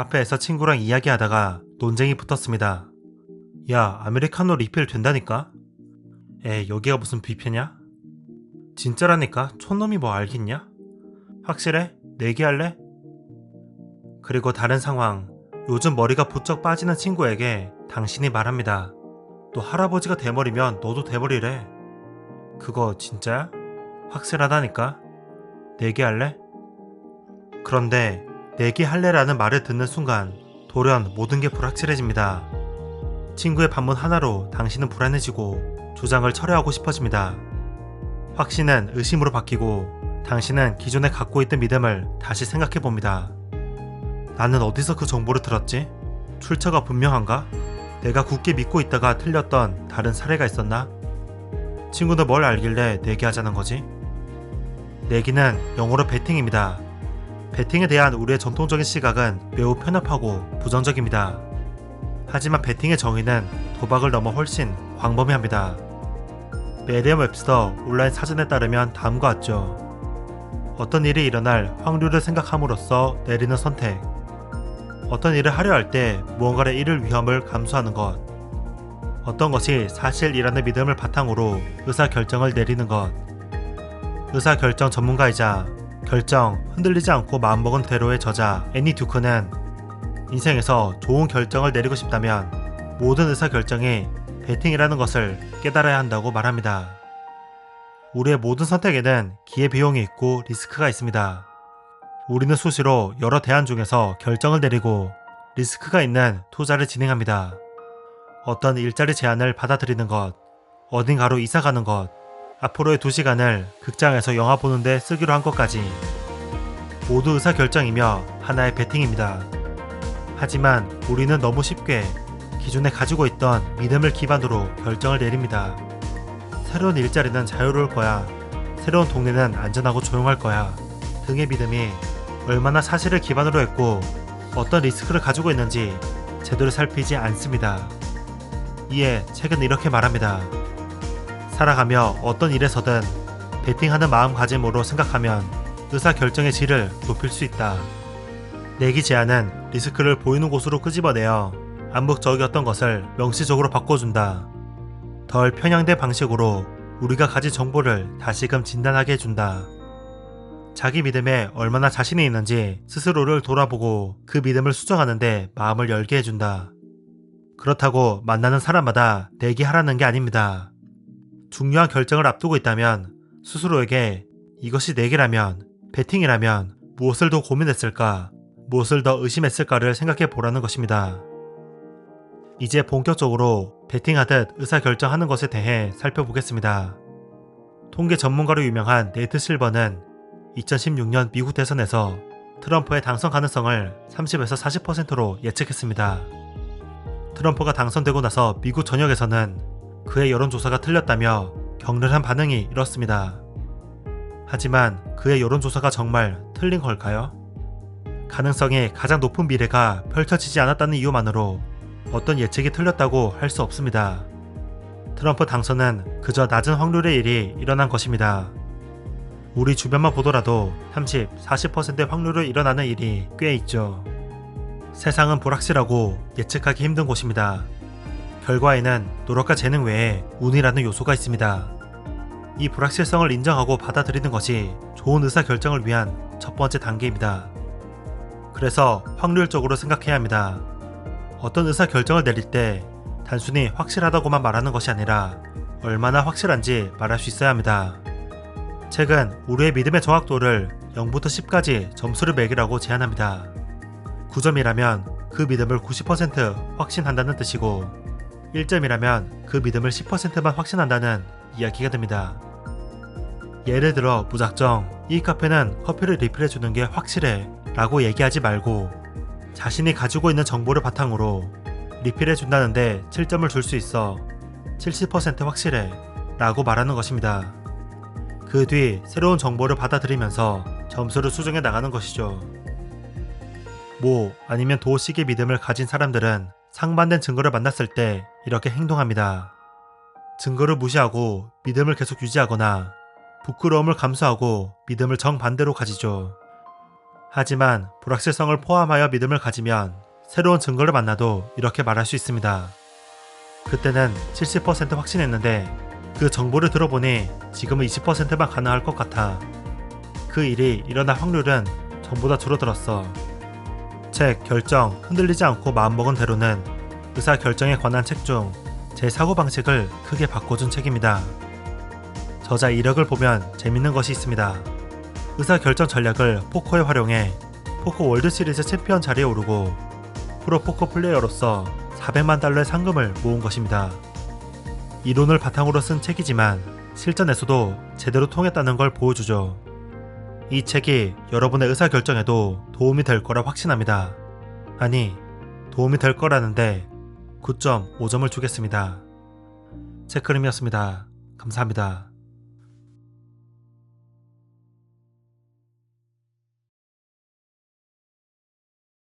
카페에서 친구랑 이야기하다가 논쟁이 붙었습니다. 야, 아메리카노 리필 된다니까? 에, 여기가 무슨 뷔페냐? 진짜라니까? 촌놈이 뭐 알겠냐? 확실해? 내기할래? 그리고 다른 상황. 요즘 머리가 부쩍 빠지는 친구에게 당신이 말합니다. 너 할아버지가 대머리면 너도 대머리래. 그거 진짜야? 확실하다니까? 내기할래? 그런데 내기할래라는 말을 듣는 순간 돌연 모든 게 불확실해집니다. 친구의 반문 하나로 당신은 불안해지고 주장을 철회하고 싶어집니다. 확신은 의심으로 바뀌고 당신은 기존에 갖고 있던 믿음을 다시 생각해 봅니다. 나는 어디서 그 정보를 들었지? 출처가 분명한가? 내가 굳게 믿고 있다가 틀렸던 다른 사례가 있었나? 친구는 뭘 알길래 내기하자는 거지? 내기는 영어로 베팅입니다. 베팅에 대한 우리의 전통적인 시각은 매우 편협하고 부정적입니다. 하지만 베팅의 정의는 도박을 넘어 훨씬 광범위합니다. 메리엄 웹스터 온라인 사전에 따르면 다음과 같죠. 어떤 일이 일어날 확률을 생각함으로써 내리는 선택. 어떤 일을 하려 할 때 무언가를 잃을 위험을 감수하는 것. 어떤 것이 사실이라는 믿음을 바탕으로 의사 결정을 내리는 것. 의사 결정 전문가이자 결정 흔들리지 않고 마음먹은 대로의 저자 애니 듀크는 인생에서 좋은 결정을 내리고 싶다면 모든 의사 결정이 베팅이라는 것을 깨달아야 한다고 말합니다. 우리의 모든 선택에는 기회비용이 있고 리스크가 있습니다. 우리는 수시로 여러 대안 중에서 결정을 내리고 리스크가 있는 투자를 진행합니다. 어떤 일자리 제안을 받아들이는 것, 어딘가로 이사 가는 것, 앞으로의 두 시간을 극장에서 영화 보는데 쓰기로 한 것까지 모두 의사 결정이며 하나의 베팅입니다. 하지만 우리는 너무 쉽게 기존에 가지고 있던 믿음을 기반으로 결정을 내립니다. 새로운 일자리는 자유로울 거야. 새로운 동네는 안전하고 조용할 거야. 등의 믿음이 얼마나 사실을 기반으로 했고 어떤 리스크를 가지고 있는지 제대로 살피지 않습니다. 이에 책은 이렇게 말합니다. 살아가며 어떤 일에서든 베팅하는 마음가짐으로 생각하면 의사 결정의 질을 높일 수 있다. 내기 제안은 리스크를 보이는 곳으로 끄집어내어 암묵적이었던 것을 명시적으로 바꿔준다. 덜 편향된 방식으로 우리가 가진 정보를 다시금 진단하게 해준다. 자기 믿음에 얼마나 자신이 있는지 스스로를 돌아보고 그 믿음을 수정하는데 마음을 열게 해준다. 그렇다고 만나는 사람마다 내기하라는 게 아닙니다. 중요한 결정을 앞두고 있다면 스스로에게 이것이 내기라면, 베팅이라면 무엇을 더 고민했을까, 무엇을 더 의심했을까를 생각해 보라는 것입니다. 이제 본격적으로 베팅하듯 의사결정하는 것에 대해 살펴보겠습니다. 통계 전문가로 유명한 네이트 실버는 2016년 미국 대선에서 트럼프의 당선 가능성을 30에서 40%로 예측했습니다. 트럼프가 당선되고 나서 미국 전역에서는 그의 여론조사가 틀렸다며 격렬한 반응이 일었습니다. 하지만 그의 여론조사가 정말 틀린 걸까요? 가능성이 가장 높은 미래가 펼쳐지지 않았다는 이유만으로 어떤 예측이 틀렸다고 할 수 없습니다. 트럼프 당선은 그저 낮은 확률의 일이 일어난 것입니다. 우리 주변만 보더라도 30, 40%의 확률로 일어나는 일이 꽤 있죠. 세상은 불확실하고 예측하기 힘든 곳입니다. 결과에는 노력과 재능 외에 운이라는 요소가 있습니다. 이 불확실성을 인정하고 받아들이는 것이 좋은 의사 결정을 위한 첫 번째 단계입니다. 그래서 확률적으로 생각해야 합니다. 어떤 의사 결정을 내릴 때 단순히 확실하다고만 말하는 것이 아니라 얼마나 확실한지 말할 수 있어야 합니다. 책은 우리의 믿음의 정확도를 0부터 10까지 점수를 매기라고 제안합니다. 9점이라면 그 믿음을 90% 확신한다는 뜻이고 1점이라면 그 믿음을 10%만 확신한다는 이야기가 됩니다. 예를 들어 무작정 이 카페는 커피를 리필해주는 게 확실해 라고 얘기하지 말고 자신이 가지고 있는 정보를 바탕으로 리필해 준다는데 7점을 줄 수 있어 70% 확실해 라고 말하는 것입니다. 그 뒤 새로운 정보를 받아들이면서 점수를 수정해 나가는 것이죠. 모 아니면 도식의 믿음을 가진 사람들은 상반된 증거를 만났을 때 이렇게 행동합니다. 증거를 무시하고 믿음을 계속 유지하거나 부끄러움을 감수하고 믿음을 정반대로 가지죠. 하지만 불확실성을 포함하여 믿음을 가지면 새로운 증거를 만나도 이렇게 말할 수 있습니다. 그때는 70% 확신했는데 그 정보를 들어보니 지금은 20%만 가능할 것 같아. 그 일이 일어날 확률은 전보다 줄어들었어. 책 결정 흔들리지 않고 마음먹은 대로는 의사 결정에 관한 책 중 제 사고방식을 크게 바꿔준 책입니다. 저자 이력을 보면 재밌는 것이 있습니다. 의사 결정 전략을 포커에 활용해 포커 월드 시리즈 챔피언 자리에 오르고 프로 포커 플레이어로서 400만 달러의 상금을 모은 것입니다. 이론을 바탕으로 쓴 책이지만 실전에서도 제대로 통했다는 걸 보여주죠. 이 책이 여러분의 의사 결정에도 도움이 될 거라 확신합니다. 아니, 도움이 될 거라는데 9.5점을 주겠습니다. 체크림이었습니다. 감사합니다.